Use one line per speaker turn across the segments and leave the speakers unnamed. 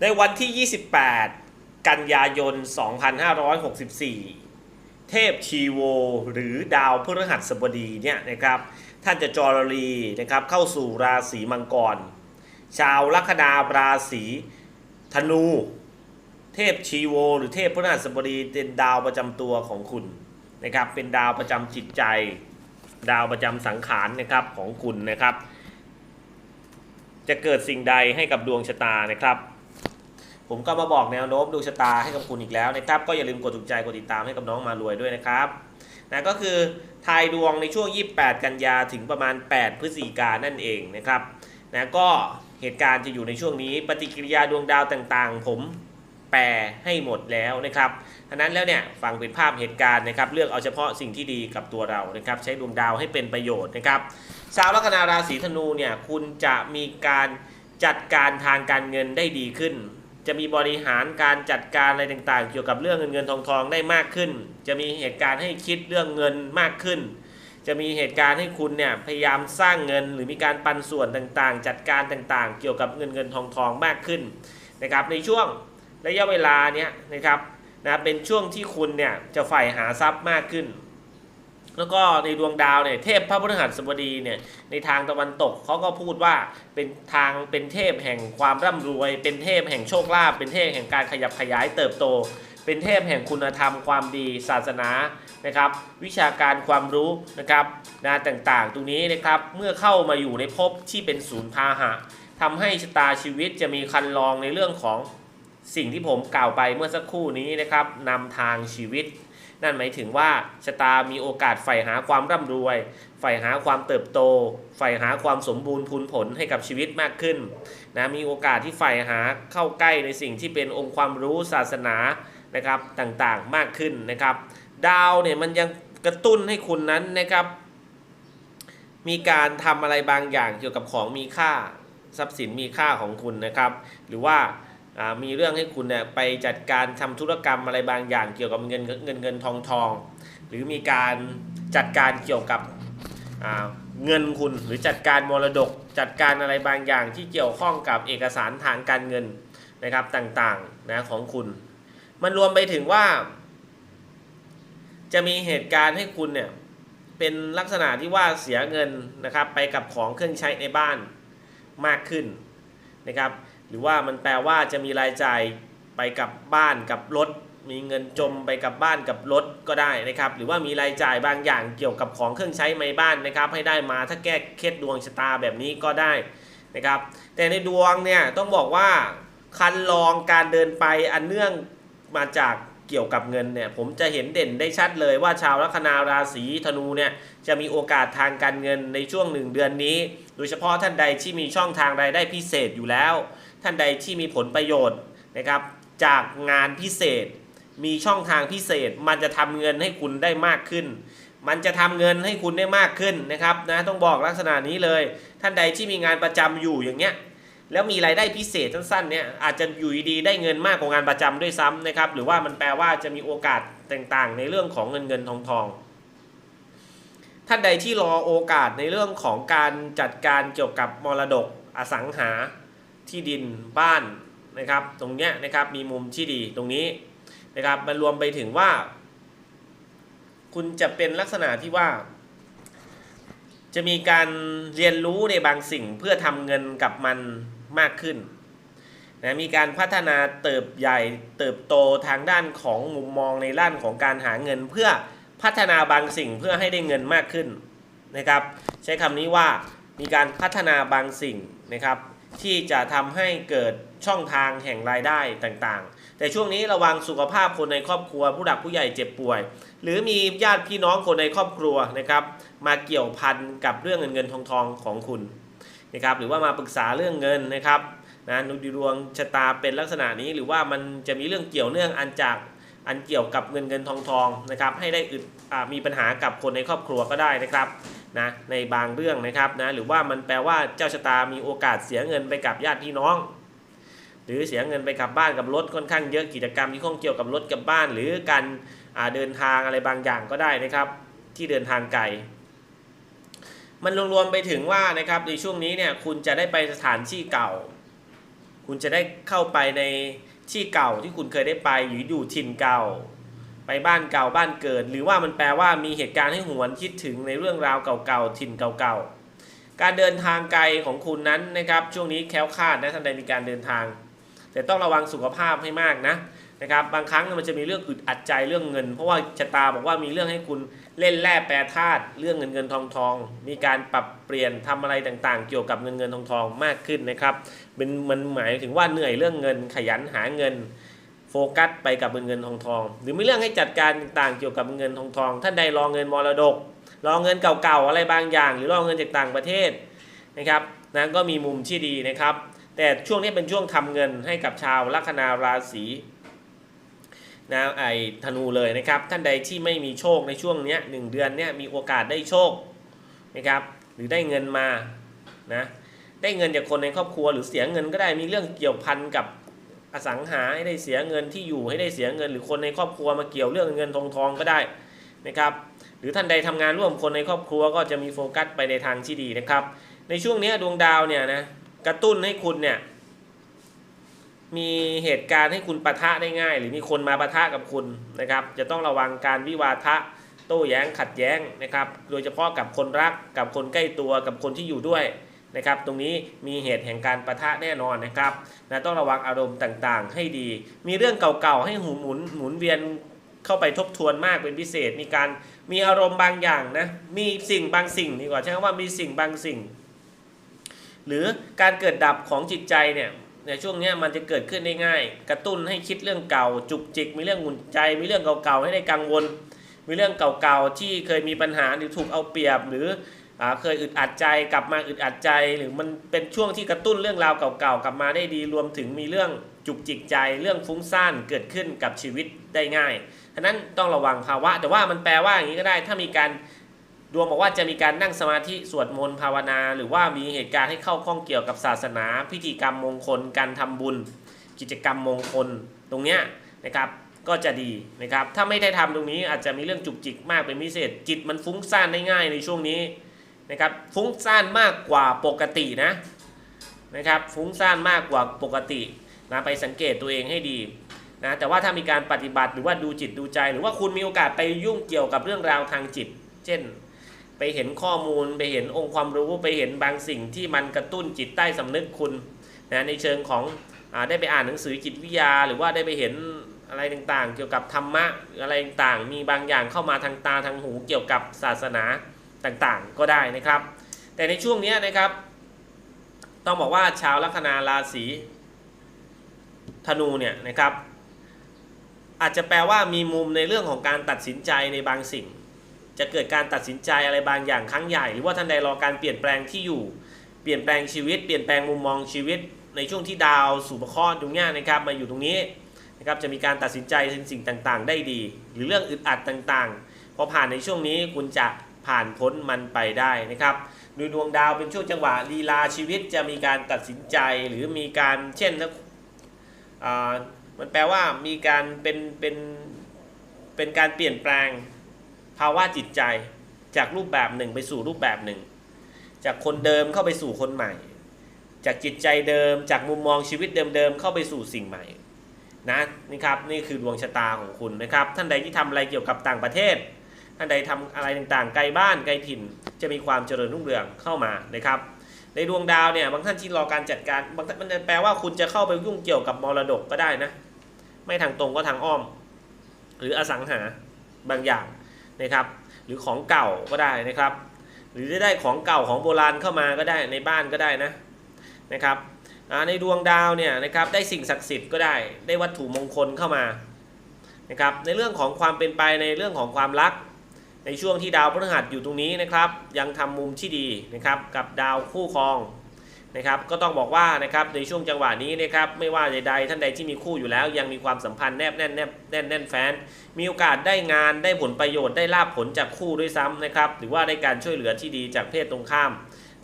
ในวันที่ 28 กันยายน 2564 เทพชีโว หรือดาวพฤหัสบดีเนี่ยนะครับ ท่านจะจรลีนะครับเข้าสู่ราศีมังกร ชาวลัคนาราศีธนู เทพชีโว หรือเทพพฤหัสบดีเป็นดาวประจำตัวของคุณนะครับ เป็นดาวประจำจิตใจ ดาวประจำสังขารนะครับของคุณนะครับ จะเกิดสิ่งใดให้กับดวงชะตานะครับ ผมก็มาบอกแนวโน้มดวงชะตาให้กับคุณอีกแล้วนะครับ ก็อย่าลืมกดถูกใจกดติดตามให้กับน้องมารวยด้วยนะครับนะก็คือทายดวงในช่วง 28 กันยาถึงประมาณ 8 พฤศจิกายนนั่นเองนะครับนะก็เหตุการณ์จะอยู่ในช่วงนี้ปฏิกิริยาดวงดาวต่างๆ ผมแปลให้หมดแล้วนะครับฉะนั้นแล้วเนี่ยฟังเป็นภาพเหตุการณ์นะครับ เลือกเอาเฉพาะสิ่งที่ดีกับตัวเรานะครับ ใช้ดวงดาวให้เป็นประโยชน์นะครับชาวลัคนาราศีธนูเนี่ยคุณจะมีการจัดการทางการเงินได้ดีขึ้น จะมีบริหารการจัดการอะไรต่างๆ เกี่ยวกับเรื่องเงินเงินทองทองได้มากขึ้น จะมีเหตุการณ์ให้คิดเรื่องเงินมากขึ้น จะมีเหตุการณ์ให้คุณเนี่ยพยายามสร้างเงิน หรือมีการปันส่วนต่างๆ จัดการต่างๆ เกี่ยวกับเงินเงินทองทองมากขึ้นนะครับในช่วงระยะเวลาเนี้ยนะครับนะเป็นช่วงที่คุณเนี่ยจะใฝ่หาทรัพย์มากขึ้น แล้วก็ในดวงดาวเนี่ยเทพพระพฤหัสบดีเนี่ยในทางตะวันตกเขาก็พูดว่าเป็นทางเป็นเทพแห่งความร่ำรวย เป็นเทพแห่งโชคลาภเป็นเทพแห่งการขยับขยายเติบโต เป็นเทพแห่งคุณธรรมความดีศาสนานะครับวิชาการความรู้นะครับนะต่างๆ ตรงนี้นะครับเมื่อเข้ามาอยู่ในภพที่เป็นศูนย์พาหะทำให้ชะตาชีวิตจะมีคันลองในเรื่องของสิ่งที่ผมกล่าวไปเมื่อสักครู่นี้นะครับนำทางชีวิต นั่นหมายถึงว่าชะตามีโอกาสใฝ่หาความร่ำรวยใฝ่หาความเติบโตใฝ่หาความสมบูรณ์พูนผลให้กับชีวิตมากขึ้นนะมีโอกาสที่ใฝ่หาเข้าใกล้ในสิ่งที่เป็นองค์ความรู้ศาสนานะครับต่างๆมากขึ้นนะครับ ดาวเนี่ยมันยังกระตุ้นให้คุณนั้นนะครับ มีการทำอะไรบางอย่างเกี่ยวกับของมีค่าทรัพย์สินมีค่าของคุณนะครับ หรือว่าอ่า มีเรื่องให้คุณเนี่ยไปจัดการทำธุรกรรมอะไรบางอย่างเกี่ยวกับเงินเงินเงินทองทอง หรือมีการจัดการเกี่ยวกับเงินคุณหรือจัดการมรดก จัดการอะไรบางอย่างที่เกี่ยวข้องกับเอกสารทางการเงินนะครับต่างๆนะของคุณ มันรวมไปถึงว่า จะมีเหตุการณ์ให้คุณเนี่ยเป็นลักษณะที่ว่าเสียเงินนะครับไปกับของเครื่องใช้ในบ้านมากขึ้นนะครับ หรือว่ามันแปลว่าจะมีรายจ่ายไปกับบ้านกับรถ มีเงินจมไปกับบ้านกับรถก็ได้นะครับ หรือว่ามีรายจ่ายบางอย่างเกี่ยวกับของเครื่องใช้ในบ้านนะครับ ให้ได้มาถ้าแก้เคล็ดดวงชะตาแบบนี้ก็ได้นะครับ แต่ในดวงเนี่ยต้องบอกว่าคันลองการเดินไปอันเนื่องมาจากเกี่ยวกับเงินเนี่ยผมจะเห็นเด่นได้ชัดเลยว่าชาวลัคนาราศีธนูเนี่ยจะมีโอกาสทางการเงินในช่วงหนึ่งเดือนนี้ โดยเฉพาะท่านใดที่มีช่องทางรายได้พิเศษอยู่แล้ว ท่านใดที่มีผลประโยชน์นะครับจากงานพิเศษ มีช่องทางพิเศษ มันจะทำเงินให้คุณได้มากขึ้น มันจะทำเงินให้คุณได้มากขึ้นนะครับนะต้องบอกลักษณะนี้เลย ท่านใดที่มีงานประจำอยู่อย่างเงี้ยแล้วมีรายได้พิเศษสั้นๆเนี่ยอาจจะอยู่ดีๆได้เงินมากกว่างานประจำด้วยซ้ำนะครับ หรือว่ามันแปลว่าจะมีโอกาสต่างๆ ในเรื่องของเงินเงินทองทองท่านใดที่รอโอกาสในเรื่องของการจัดการเกี่ยวกับมรดกอสังหา ที่ดินบ้านนะครับ ตรงเนี้ยนะครับมีมุมที่ดีตรงนี้นะครับมันรวมไปถึงว่า คุณจะเป็นลักษณะที่ว่า จะมีการเรียนรู้ในบางสิ่งเพื่อทำเงินกับมันมากขึ้นนะมีการพัฒนาเติบใหญ่เติบโตทางด้านของมุมมองในด้านของการหาเงิน เพื่อพัฒนาบางสิ่งเพื่อให้ได้เงินมากขึ้นนะครับ ใช้คำนี้ว่ามีการพัฒนาบางสิ่งนะครับ ที่จะทำให้เกิดช่องทางแห่งรายได้ต่างๆ แต่ช่วงนี้ระวังสุขภาพคนในครอบครัว ผู้หลักผู้ใหญ่เจ็บป่วย หรือมีญาติพี่น้องคนในครอบครัวนะครับ มาเกี่ยวพันกับเรื่องเงินเงินทองทองของคุณนะครับ หรือว่ามาปรึกษาเรื่องเงินนะครับนะนุดวงชะตาเป็นลักษณะนี้หรือว่ามันจะมีเรื่องเกี่ยวเนื่องอันจากอันเกี่ยวกับเงินเงินทองทองนะครับ ให้ได้อึดอมีปัญหากับคนในครอบครัวก็ได้นะครับ นะในบางเรื่องนะครับนะหรือว่ามันแปลว่าเจ้าชะตามีโอกาสเสียเงินไปกับญาติพี่น้อง หรือเสียเงินไปกับบ้านกับรถค่อนข้างเยอะกิจกรรมที่ข้องเกี่ยวกับรถกับบ้าน หรือการเดินทางอะไรบางอย่างก็ได้นะครับ ที่เดินทางไกลมันรวมๆไปถึงว่านะครับในช่วงนี้เนี่ยคุณจะได้ไปสถานที่เก่า คุณคุณจะได้เข้าไปในที่เก่าที่คุณเคยได้ไปหรืออยู่ถิ่นเก่า ไปบ้านเก่าบ้านเกิด หรือว่ามันแปลว่ามีเหตุการณ์ให้หวนคิดถึงในเรื่องราวเก่าๆถิ่นเก่าๆ การเดินทางไกลของคุณนั้นนะครับช่วงนี้แคล้วคลาดนะท่านใดมีการเดินทาง แต่ต้องระวังสุขภาพให้มากนะนะครับบางครั้งมันจะมีเรื่องอึดอัดใจเรื่องเงิน เพราะว่าชะตาบอกว่ามีเรื่องให้คุณเล่นแร่แปรธาตุเรื่องเงินเงินทองทองมีการปรับเปลี่ยนทำอะไรต่างๆ เกี่ยวกับเงินเงินทองทองมากขึ้นนะครับเป็นมันหมายถึงว่าเหนื่อยเรื่องเงินขยันหาเงิน โฟกัสไปกับเงินเงินทองทอง หรือมีเรื่องให้จัดการต่างๆเกี่ยวกับเงินทองทองท่านใดรอเงินมรดก รอเงินเก่าๆอะไรบางอย่าง หรือรอเงินจากต่างประเทศนะครับนั้นก็มีมุมที่ดีนะครับ แต่ช่วงนี้เป็นช่วงทำเงินให้กับชาวลัคนาราศีนะไอธนูเลยนะครับ ท่านใดที่ไม่มีโชคในช่วงนี้หนึ่งเดือนเนี้ยมีโอกาสได้โชคนะครับหรือได้เงินมานะได้เงินจากคนในครอบครัวหรือเสียเงินก็ได้มีเรื่องเกี่ยวพันกับ อสังหาให้ได้เสียเงินที่อยู่ให้ได้เสียเงิน หรือคนในครอบครัวมาเกี่ยวเรื่องเงินทองทองก็ได้นะครับหรือท่านใดทำงานร่วมคนในครอบครัวก็จะมีโฟกัสไปในทางที่ดีนะครับ ในช่วงนี้ดวงดาวเนี่ยนะกระตุ้นให้คุณเนี่ยมีเหตุการณ์ให้คุณปะทะได้ง่าย หรือมีคนมาปะทะกับคุณนะครับ จะต้องระวังการวิวาทะโต้แย้งขัดแย้งนะครับ โดยเฉพาะกับคนรักกับคนใกล้ตัวกับคนที่อยู่ด้วย นะครับ ตรงนี้มีเหตุแห่งการประทะแน่นอนนะครับนะต้องระวังอารมณ์ต่างๆ ให้ดี มีเรื่องเก่าๆให้หูหมุนหมุนเวียนเข้าไปทบทวนมากเป็นพิเศษ มีการมีอารมณ์บางอย่างนะ มีสิ่งบางสิ่งดีกว่าใช้คำว่ามีสิ่งบางสิ่ง หรือการเกิดดับของจิตใจเนี่ยในช่วงนี้มันจะเกิดขึ้นได้ง่าย กระตุ้นให้คิดเรื่องเก่า จุกจิก มีเรื่องหงุนใจ มีเรื่องเก่าๆให้ได้กังวล มีเรื่องเก่าๆที่เคยมีปัญหาหรือถูกเอาเปรียบหรือ เคยอึดอัดใจกลับมาอึดอัดใจ หรือมันเป็นช่วงที่กระตุ้นเรื่องราวเก่าๆกลับมาได้ดีรวมถึงมีเรื่องจุกจิกใจเรื่องฟุ้งซ่านเกิดขึ้นกับชีวิตได้ง่ายฉะนั้นต้องระวังภาวะ แต่ว่ามันแปลว่าอย่างนี้ก็ได้ ถ้ามีการดวงบอกว่าจะมีการนั่งสมาธิสวดมนต์ภาวนา หรือว่ามีเหตุการณ์ให้เข้าข้องเกี่ยวกับศาสนา พิธีกรรมมงคล การทำบุญ กิจกรรมมงคลตรงเนี้ยนะครับก็จะดีนะครับถ้าไม่ได้ทำตรงนี้อาจจะมีเรื่องจุกจิกมากเป็นพิเศษจิตมันฟุ้งซ่านได้ง่ายในช่วงนี้ นะครับฟุ้งซ่านมากกว่าปกตินะนะครับฟุ้งซ่านมากกว่าปกตินะไปสังเกตตัวเองให้ดีนะแต่ว่าถ้ามีการปฏิบัติหรือว่าดูจิตดูใจ หรือว่าคุณมีโอกาสไปยุ่งเกี่ยวกับเรื่องราวทางจิต เช่น ไปเห็นข้อมูลไปเห็นองค์ความรู้ไปเห็นบางสิ่งที่มันกระตุ้นจิตใต้สำนึกคุณนะในเชิงของอได้ไปอ่านหนังสือจิตวิทยา หรือว่าได้ไปเห็นอะไรต่างๆ เกี่ยวกับธรรมะอะไรต่างๆ มีบางอย่างเข้ามาทางตาทางหูเกี่ยวกับศาสนา ต่างๆ ก็ได้นะครับ แต่ในช่วงนี้นะครับ ต้องบอกว่าชาวลัคนาราศีธนูเนี่ยนะครับ อาจจะแปลว่ามีมุมในเรื่องของการตัดสินใจในบางสิ่ง จะเกิดการตัดสินใจอะไรบางอย่างครั้งใหญ่ หรือว่าท่านใดรอการเปลี่ยนแปลงที่อยู่ เปลี่ยนแปลงชีวิต เปลี่ยนแปลงมุมมองชีวิต ในช่วงที่ดาวสู่ประคอตรงนี้นะครับมาอยู่ตรงนี้นะครับจะมีการตัดสินใจสิ่งต่างๆ ได้ดี หรือเรื่องอึดอัดต่างๆ พอผ่านในช่วงนี้คุณจะ ผ่านพ้นมันไปได้นะครับดยดวงดาวเป็นช่วงจังหวะลีลาชีวิตจะมีการตัดสินใจหรือมีการเช่นนะอ่ามันแปลว่ามีการเป็นเป็นเป็นการเปลี่ยนแปลงภาวะจิตใจจากรูปแบบหนึ่งไปสู่รูปแบบหนึ่ง จากคนเดิมเข้าไปสู่คนใหม่ จากจิตใจเดิม จากมุมมองชีวิตเดิมๆเข้าไปสู่สิ่งใหม่นะนี่ครับนี่คือดวงชะตาของคุณนะครับ ท่านใดที่ทำอะไรเกี่ยวกับต่างประเทศ ท่านใดทำอะไรต่างๆ ไกลบ้านไกลถิ่น จะมีความเจริญรุ่งเรืองเข้ามานะครับ ในดวงดาวเนี่ยบางท่านที่รอการจัดการบางท่านมันแปลว่าคุณจะเข้าไปยุ่งเกี่ยวกับมรดกก็ได้นะ ไม่ทางตรงก็ทางอ้อม หรืออสังหาบางอย่างนะครับ หรือของเก่าก็ได้นะครับ หรือได้ของเก่าของโบราณเข้ามาก็ได้ในบ้านก็ได้นะนะครับในดวงดาวเนี่ยนะครับได้สิ่งศักดิ์สิทธิ์ก็ได้ได้วัตถุมงคลเข้ามานะครับในเรื่องของความเป็นไปในเรื่องของความรัก ในช่วงที่ดาวพฤหัสอยู่ตรงนี้นะครับ ยังทำมุมที่ดีนะครับกับดาวคู่ครองนะครับ ก็ต้องบอกว่านะครับในช่วงจังหวะนี้นะครับไม่ว่าใดๆท่านใดที่มีคู่อยู่แล้ว ยังมีความสัมพันธ์แนบแน่นแนบแน่นแน่นแฟน มีโอกาสได้งานได้ผลประโยชน์ได้ลาบผลจากคู่ด้วยซ้ำนะครับหรือว่าได้การช่วยเหลือที่ดีจากเพศตรงข้าม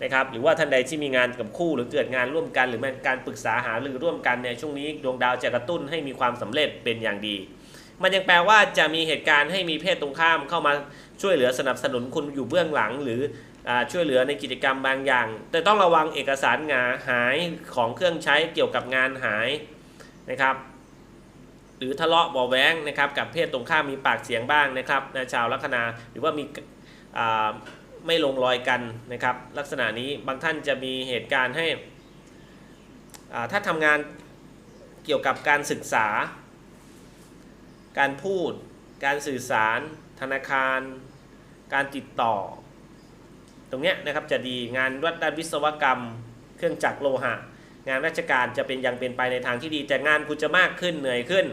นะครับหรือว่าท่านใดที่มีงานกับคู่หรือเกิดงานร่วมกัน หรือเป็นการปรึกษาหารือร่วมกันในช่วงนี้ดวงดาวจะกระตุ้นให้มีความสำเร็จเป็นอย่างดี มันยังแปลว่าจะมีเหตุการณ์ให้มีเพศตรงข้ามเข้ามา ช่วยเหลือสนับสนุนคุณอยู่เบื้องหลัง หรืออช่วยเหลือในกิจกรรมบางอย่าง แต่ต้องระวังเอกสารงาหายของเครื่องใช้เกี่ยวกับงานหายนะครับ หรือทะเลาะบาะแวงนะครับ กับเพศตรงข้ามมีปากเสียงบ้างนะครับนะชาวลัคนาหรือว่ามีไม่ลงรอยกันนะครับ ลักษณะนี้บางท่านจะมีเหตุการณ์ให้ถ้าทำงานเกี่ยวกับการศึกษา การพูด การสื่อสาร ธนาคาร การติดต่อ ตรงเนี้ยนะครับจะดีงานวัดด้านวิศวกรรม เครื่องจักรโลหะ งานราชการจะเป็นยังเป็นไปในทางที่ดี แต่งานคุณจะมากขึ้นเหนื่อยขึ้น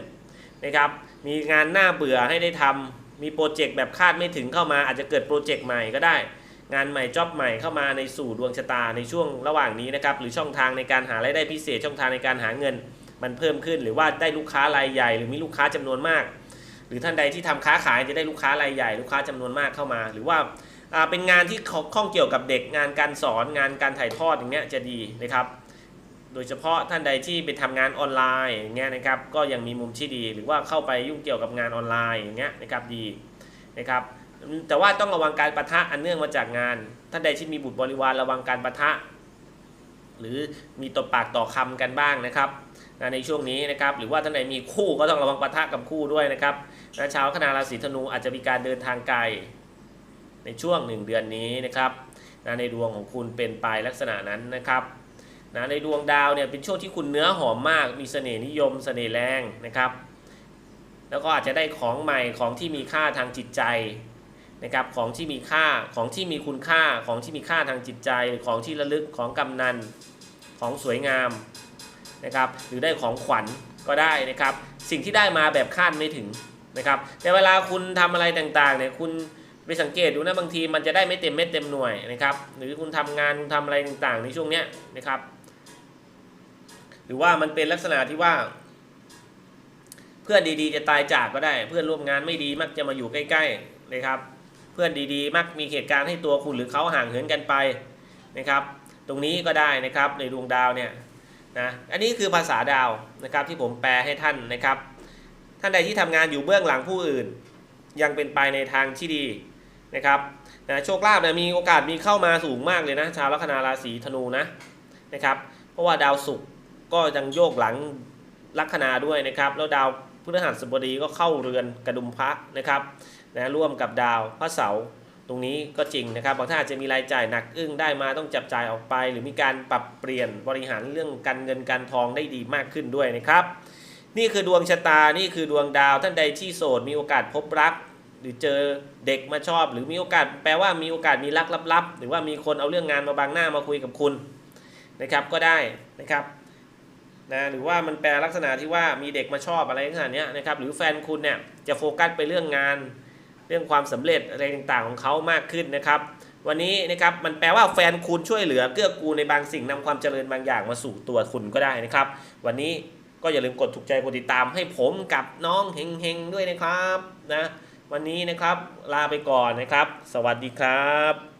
นะครับ มีงานหน้าเบื่อให้ได้ทำมีโปรเจกต์แบบคาดไม่ถึงเข้ามาอาจจะเกิดโปรเจกต์ใหม่ก็ได้ งานใหม่จ็อบใหม่เข้ามาในสู่ดวงชะตาในช่วงระหว่างนี้นะครับหรือช่องทางในการหารายได้พิเศษช่องทางในการหาเงิน มันเพิ่มขึ้นหรือว่าได้ลูกค้ารายใหญ่ หรือมีลูกค้าจำนวนมาก รือท่านใดที่ทำค้าขายจะได้ลูกค้ารายใหญ่ลูกค้าจำนวนมากเข้ามา หรือว่าเป็นงานที่ข้องเกี่ยวกับเด็กงานการสอนงานการถ่ายทอดอย่างเงี้ยจะดีนะครับ โดยเฉพาะท่านใดที่ไปทำงานออนไลน์อย่างเงี้ยนะครับก็ยังมีมุมที่ดี หรือว่าเข้าไปยุ่งเกี่ยวกับงานออนไลน์อย่างเงี้ยนะครับดีนะครับแต่ว่าต้องระวังการประทะอันเนื่องมาจากงาน ท่านใดที่มีบุตรบริวารระวังการประทะ หรือมีตบปากต่อคำกันบ้างนะครับในช่วงนี้นะครับหรือว่าท่านใดมีคู่ก็ต้องระวังปะทะกับคู่ด้วยนะครับ นะชาวคณะราศีธนูอาจจะมีการเดินทางไกล ในช่วงหนึ่งเดือนนี้นะครับนะในดวงของคุณเป็นไปลักษณะนั้นนะครับนะในดวงดาวเนี่ยเป็นช่วงที่คุณเนื้อหอมมาก มีเสน่ห์นิยมเสน่ห์แรงนะครับ แล้วก็อาจจะได้ของใหม่ของที่มีค่าทางจิตใจนะครับของที่มีค่าของที่มีคุณค่าของที่มีค่าทางจิตใจ ของที่ระลึกของกำนันของสวยงามนะครับหรือได้ของขวัญก็ได้นะครับ สิ่งที่ได้มาแบบคาดไม่ถึง นะครับแต่เวลาคุณทำอะไรต่างๆเนี่ยคุณไปสังเกตดูนะบางทีมันจะได้ไม่เต็มเม็ดเต็มหน่วยนะครับหรือคุณทำงานคุณทำอะไรต่างๆ ในช่วงเนี้ยนะครับ หรือว่ามันเป็นลักษณะที่ว่า เพื่อนดีๆ จะตายจากก็ได้ เพื่อนร่วมงานไม่ดีมักจะมาอยู่ใกล้ ๆนะครับ เพื่อนดีๆ มักมีเหตุการณ์ให้ตัวคุณหรือเขาห่างเหินกันไปนะครับ ตรงนี้ก็ได้นะครับในดวงดาวเนี่ยนะอันนี้คือภาษาดาวนะครับที่ผมแปลให้ท่านนะครับ ท่านใดที่ทำงานอยู่เบื้องหลังผู้อื่น ยังเป็นไปในทางที่ดีนะครับนะโชคลาภนะมีโอกาสมีเข้ามาสูงมากเลยนะชาวลัคนาราศีธนูนะนะครับเพราะว่าดาวศุกร์ก็ยังโยกหลังลัคนาด้วยนะครับ แล้วดาวพฤหัสบดีก็เข้าเรือนกระดุมพระนะครับนะร่วมกับดาวพระเสาร์ตรงนี้ก็จริงนะครับบางท่านอาจจะมีรายจ่ายหนักอึ้งได้มาต้องจับจ่ายออกไป หรือมีการปรับเปลี่ยนบริหารเรื่องการเงินการทองได้ดีมากขึ้นด้วยนะครับ นี่คือดวงชะตา นี่คือดวงดาวท่านใดที่โสดมีโอกาสพบรัก หรือเจอเด็กมาชอบ หรือมีโอกาสแปลว่ามีโอกาสมีรักลับๆ หรือว่ามีคนเอาเรื่องงานมาบังหน้ามาคุยกับคุณนะครับก็ได้นะครับนะหรือว่ามันแปลลักษณะที่ว่ามีเด็กมาชอบอะไรขนาดนี้นะครับหรือแฟนคุณเนี่ยจะโฟกัสไปเรื่องงาน เรื่องความสำเร็จอะไรต่างๆของเขามากขึ้นนะครับ วันนี้นะครับมันแปลว่าแฟนคุณช่วยเหลือเกื้อกูลในบางสิ่งนำความเจริญบางอย่างมาสู่ตัวคุณก็ได้นะครับ วันนี้ ก็อย่าลืมกดถูกใจกดติดตามให้ผมกับน้องเฮงๆด้วยนะครับนะวันนี้นะครับลาไปก่อนนะครับ สวัสดีครับ